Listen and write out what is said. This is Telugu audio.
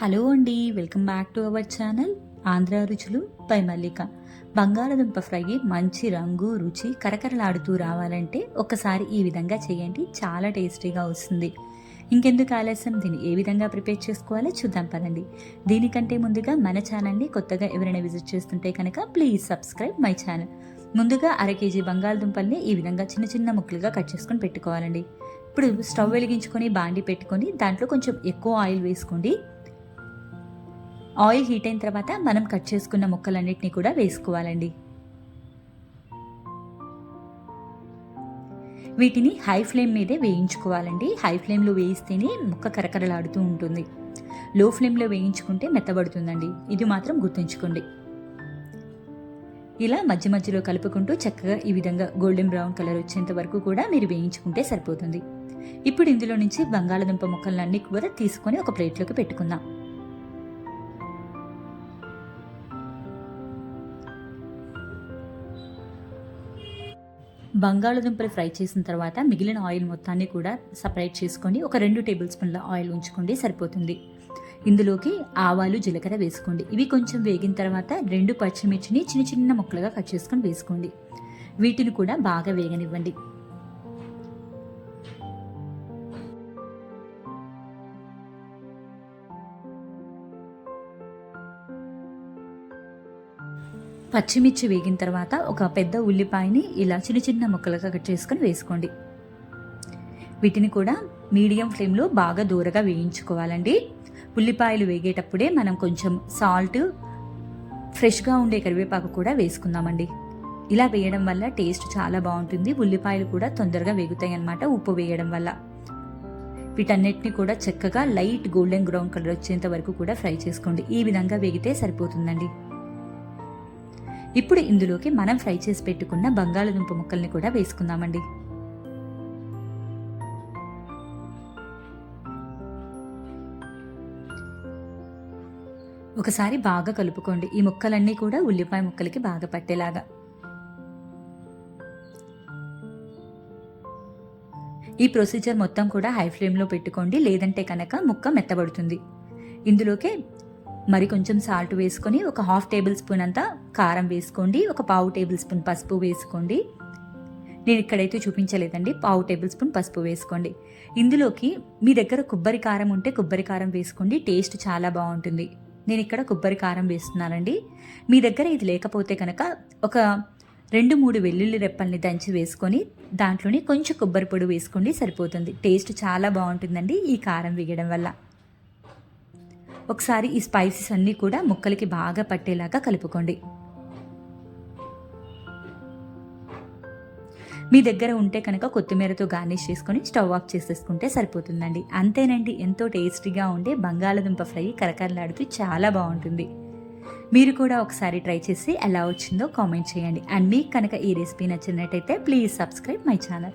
హలో అండి welcome back to our channel. Andhra రుచులు పై మల్లిక. బంగాళదుంప ఫ్రై మంచి రంగు రుచి కరకరలాడుతూ రావాలంటే ఒకసారి ఈ విధంగా చేయండి చాలా టేస్టీగా వస్తుంది. ఇంకెందుకు ఆలస్యం? దీన్ని ఏ విధంగా ప్రిపేర్ చేసుకోవాలో చూద్దాం పదండి. దీనికంటే ముందుగా మన ఛానల్ని కొత్తగా ఎవరైనా విజిట్ చేస్తుంటే కనుక ప్లీజ్ సబ్స్క్రైబ్ మై ఛానల్. ముందుగా అర కేజీ బంగాళదుంపల్ని ఈ విధంగా చిన్న చిన్న ముక్కలుగా కట్ చేసుకొని పెట్టుకోవాలండి. ఇప్పుడు స్టవ్ వెలిగించుకొని బాండి పెట్టుకొని దాంట్లో కొంచెం ఎక్కువ ఆయిల్ వేసుకోండి. ఆయిల్ హీట్ అయిన తర్వాత మనం కట్ చేసుకున్న ముక్కలన్నిటిని కూడా వేసుకోవాలండి. వీటిని హై ఫ్లేమ్ మీదే వేయించుకోవాలండి. హై ఫ్లేమ్లో వేయిస్తేనే ముక్క కరకరలాడుతూ ఉంటుంది. లో ఫ్లేమ్లో వేయించుకుంటే మెత్తబడుతుందండి. ఇది మాత్రం గుర్తుంచుకోండి. ఇలా మధ్య మధ్యలో కలుపుకుంటూ చక్కగా ఈ విధంగా గోల్డెన్ బ్రౌన్ కలర్ వచ్చేంత వరకు కూడా మీరు వేయించుకుంటే సరిపోతుంది. ఇప్పుడు ఇందులో నుంచి బంగాళదుంప ముక్కలన్నీ కూడా తీసుకొని ఒక ప్లేట్లోకి పెట్టుకుందాం. బంగాళదుంపలు ఫ్రై చేసిన తర్వాత మిగిలిన ఆయిల్ మొత్తాన్ని కూడా సపరేట్ చేసుకొని ఒక రెండు టేబుల్ స్పూన్ల ఆయిల్ ఉంచుకోండి సరిపోతుంది. ఇందులోకి ఆవాలు జీలకర్ర వేసుకోండి. ఇవి కొంచెం వేగిన తర్వాత రెండు పచ్చిమిర్చిని చిన్న చిన్న ముక్కలుగా కట్ చేసుకొని వేసుకోండి. వీటిని కూడా బాగా వేగనివ్వండి. పచ్చిమిర్చి వేగిన తర్వాత ఒక పెద్ద ఉల్లిపాయని ఇలా చిన్న చిన్న ముక్కలుగా కట్ చేసుకొని వేసుకోండి. వీటిని కూడా మీడియం ఫ్లేమ్లో బాగా దూరగా వేయించుకోవాలండి. ఉల్లిపాయలు వేగేటప్పుడే మనం కొంచెం సాల్ట్ ఫ్రెష్గా ఉండే కరివేపాకు కూడా వేసుకుందామండి. ఇలా వేయడం వల్ల టేస్ట్ చాలా బాగుంటుంది. ఉల్లిపాయలు కూడా తొందరగా వేగుతాయి అన్నమాట ఉప్పు వేయడం వల్ల. వీటన్నిటిని కూడా చక్కగా లైట్ గోల్డెన్ బ్రౌన్ కలర్ వచ్చేంత వరకు కూడా ఫ్రై చేసుకోండి. ఈ విధంగా వేగితే సరిపోతుందండి. ఇప్పుడు ఇందులోకి మనం ఫ్రై చేసి పెట్టుకున్న బంగాళదుంప ముక్కల్ని కూడా వేసుకుందామండి. ఒకసారి బాగా కలుపుకోండి. ఈ ముక్కలన్నీ కూడా ఉల్లిపాయ ముక్కలకి బాగా పట్టేలాగా. ఈ ప్రొసీజర్ మొత్తం కూడా హై ఫ్లేమ్లో పెట్టుకోండి. లేదంటే కనుక ముక్క మెత్తబడుతుంది. ఇందులోకే మరి కొంచెం సాల్ట్ వేసుకొని ఒక హాఫ్ టేబుల్ స్పూన్ అంతా కారం వేసుకోండి ఒక పావు టేబుల్ స్పూన్ పసుపు వేసుకోండి. నేను ఇక్కడైతే చూపించలేదండి పావు టేబుల్ స్పూన్ పసుపు వేసుకోండి. ఇందులోకి మీ దగ్గర కొబ్బరి కారం ఉంటే కొబ్బరి కారం వేసుకోండి టేస్ట్ చాలా బాగుంటుంది. నేను ఇక్కడ కొబ్బరి కారం వేస్తున్నానండి. మీ దగ్గర ఇది లేకపోతే కనుక ఒక రెండు మూడు వెల్లుల్లి రెప్పల్ని దంచి వేసుకొని దాంట్లోనే కొంచెం కొబ్బరి పొడి వేసుకోండి సరిపోతుంది. టేస్ట్ చాలా బాగుంటుందండి ఈ కారం వేయడం వల్ల. ఒకసారి ఈ స్పైసెస్ అన్నీ కూడా ముక్కలకి బాగా పట్టేలాగా కలుపుకోండి. మీ దగ్గర ఉంటే కనుక కొత్తిమీరతో గార్నిష్ చేసుకొని స్టవ్ ఆఫ్ చేసేసుకుంటే సరిపోతుందండి. అంతేనండి ఎంతో టేస్టీగా ఉండే బంగాళదుంప ఫ్రై కరకరలాడుతూ చాలా బాగుంటుంది. మీరు కూడా ఒకసారి ట్రై చేసి ఎలా వచ్చిందో కామెంట్ చేయండి. అండ్ మీకు కనుక ఈ రెసిపీ నచ్చినట్టయితే ప్లీజ్ సబ్స్క్రైబ్ మై ఛానల్.